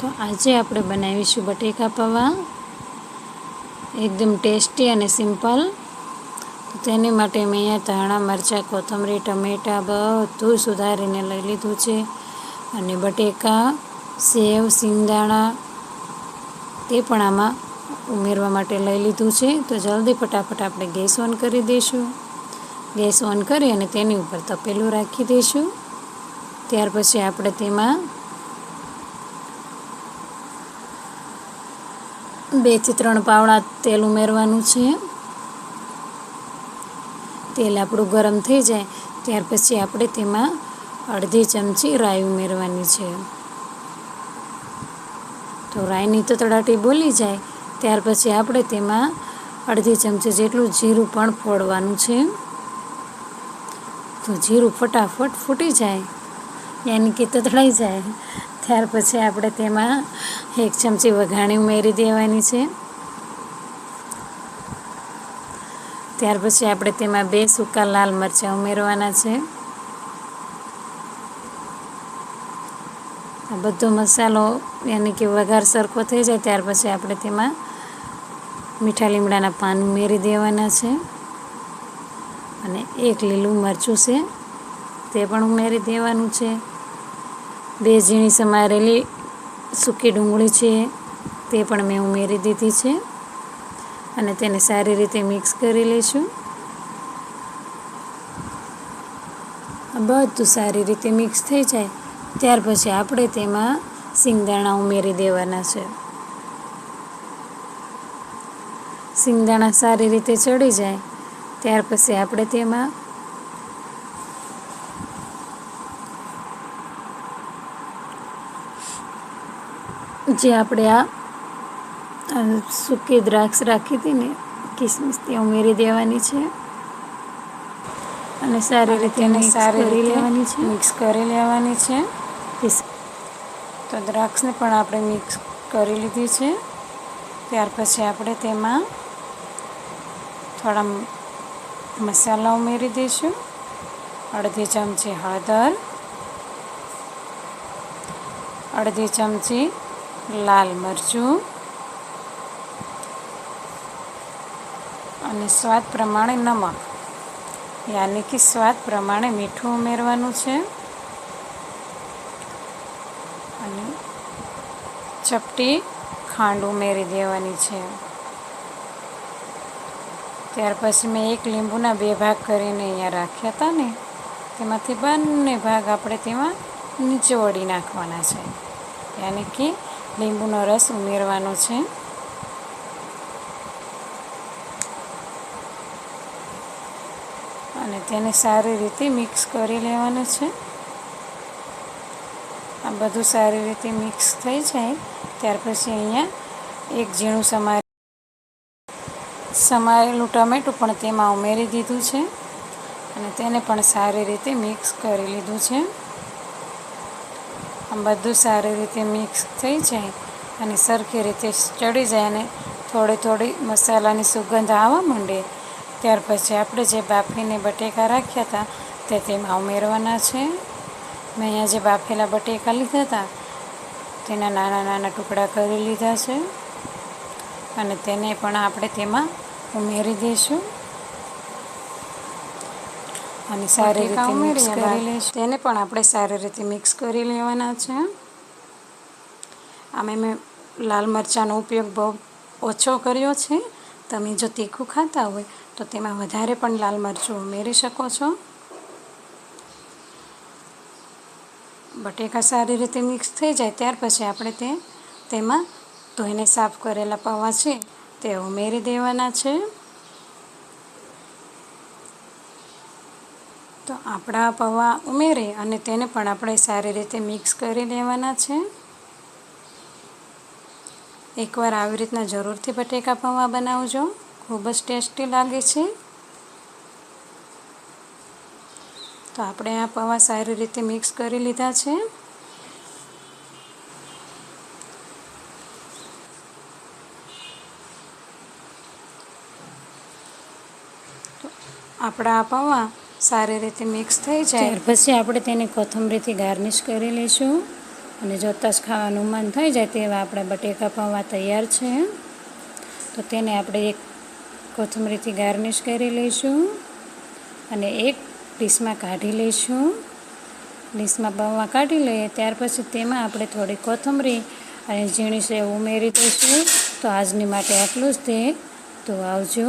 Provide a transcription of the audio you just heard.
તો આજે આપણે બનાવીશું બટેકા પૌવા. એકદમ ટેસ્ટી અને સિમ્પલ. તેની માટે મેં અહીંયા ધાણા, મરચાં, કોથમરી, ટમેટાં બધું સુધારીને લઈ લીધું છે. અને બટેકા, સેવ, સિંગદાણા તે પણ આમાં ઉમેરવા માટે લઈ લીધું છે. તો જલ્દી ફટાફટ આપણે ગેસ ઓન કરી દઈશું. ગેસ ઓન કરી અને તેની ઉપર તપેલું રાખી દઈશું. ત્યાર પછી આપણે તેમાં બેથી ત્રણ પાવડા તેલ ઉમેરવાનું છે. તેલ આપણું ગરમ થઈ જાય, ત્યાર પછી આપણે તેમાં અડધી ચમચી રાઈ ઉમેરવાની છે. તો રાઈની તો તળાટી બોલી જાય, ત્યાર પછી આપણે તેમાં અડધી ચમચી જેટલું જીરું પણ ફોડવાનું છે. તો જીરું ફટાફટ ફૂટી જાય, યાની કે તતડાઈ જાય. ત્યાર પછી આપણે તેમાં એક ચમચી વઘાણી ઉમેરી દેવાની છે. ત્યાર પછી આપણે તેમાં બે સૂકા લાલ મરચાં ઉમેરવાના છે. આ બધો મસાલો યાની કે વઘાર સરખો થઈ જાય ત્યાર પછી આપણે તેમાં મીઠા લીમડાના પાન ઉમેરી દેવાના છે. અને એક લીલું મરચું છે, તે પણ ઉમેરી દેવાનું છે. બે ઝીણી સમારેલી સૂકી ડુંગળી છે, તે પણ મેં ઉમેરી દીધી છે અને તેને સારી રીતે મિક્સ કરી લઈશું. બધું સારી રીતે મિક્સ થઈ જાય, ત્યાર પછી આપણે તેમાં સિંગદાણા ઉમેરી દેવાના છે. સિંગદાણા સારી રીતે ચડી જાય, ત્યાર પછી આપણે તેમાં જે આપણે આ સૂકી દ્રાક્ષ રાખી હતી ને કિસમિસ તે ઉમેરી દેવાની છે. અને સારી રીતે સારી કરી લેવાની છે. મિક્સ કરી લેવાની છે. તો દ્રાક્ષને પણ આપણે મિક્સ કરી લીધી છે. ત્યાર પછી આપણે તેમાં થોડા મસાલા ઉમેરી દઈશું. અડધી ચમચી હળદર અડધી ચમચી લાલ મરચું અને સ્વાદ પ્રમાણે નમક. યાની કે સ્વાદ પ્રમાણે મીઠું ઉમેરવાનું છે. અને ચપટી ખાંડ ઉમેરી દેવાની છે. ત્યાર પછી મેં એક લીંબુના બે ભાગ કરીને અહીંયા રાખ્યા હતા ને, તેમાંથી બંને ભાગ આપણે તેમાં નીચે વળી નાખવાના છે. યાની કે લીંબુનો રસ ઉમેરવાનો છે. અને તેને સારી રીતે મિક્સ કરી લેવાનું છે. આ બધું સારી રીતે મિક્સ થઈ જાય, ત્યાર પછી અહીંયા એક ઝીણું સમારે સમારેલું ટમેટું પણ તેમાં ઉમેરી દીધું છે. અને તેને પણ સારી રીતે મિક્સ કરી લીધું છે. બધું સારી રીતે મિક્સ થઈ જાય અને સરખી રીતે ચડી જાય અને થોડી થોડી મસાલાની સુગંધ આવવા માંડે. ત્યાર પછી આપણે જે બાફીને બટેકા રાખ્યા હતા તે તેમાં ઉમેરવાના છે. મેં અહીંયા જે બાફેલા બટેકા લીધા હતા તેના નાના નાના ટુકડા કરી લીધા છે અને તેને પણ આપણે તેમાં ઉમેરી દઈશું. અને સારી રીતે મિક્સ કરી લઈશું તેને પણ આપણે સારી રીતે મિક્સ કરી લેવાના છે. આમે મેં લાલ મરચાંનો ઉપયોગ બહુ ઓછો કર્યો છે. તમે જો તીખું ખાતા હોય તો તેમાં વધારે પણ લાલ મરચું ઉમેરી શકો છો. બટેકા સારી રીતે મિક્સ થઈ જાય ત્યાર પછી આપણે તે તેમાં ધોઈને સાફ કરેલા પૌવા છે તે ઉમેરી દેવાના છે. તો આપણા પૌવા ઉમેરી અને તેને પણ આપણે સારી રીતે મિક્સ કરી લેવાના છે. એકવાર આવી રીતના જરૂરથી બટેકા પૌવા બનાવજો. ખૂબ જ ટેસ્ટી લાગે છે. તો આપણે આ પૌવા સારી રીતે મિક્સ કરી લીધા છે. આપણા આ પૌવા સારી રીતે મિક્સ થઈ જાય. પછી આપણે તેને કોથમરીથી ગાર્નિશ કરી લઈશું. અને જોતાં જ ખાવાનું મન થઈ જાય તેવા આપણા બટેકા પૌવા તૈયાર છે. તો તેને આપણે એક કોથમરીથી ગાર્નિશ કરી લઈશું. અને એક ડીશમાં કાઢી લઈશું. ડીશમાં પૌવા કાઢી લઈએ. ત્યાર પછી તેમાં આપણે થોડી કોથમરી અને ઝીણી સેવ ઉમેરી દઈશું. તો આજની માટે આટલું જ તે. તો આવજો.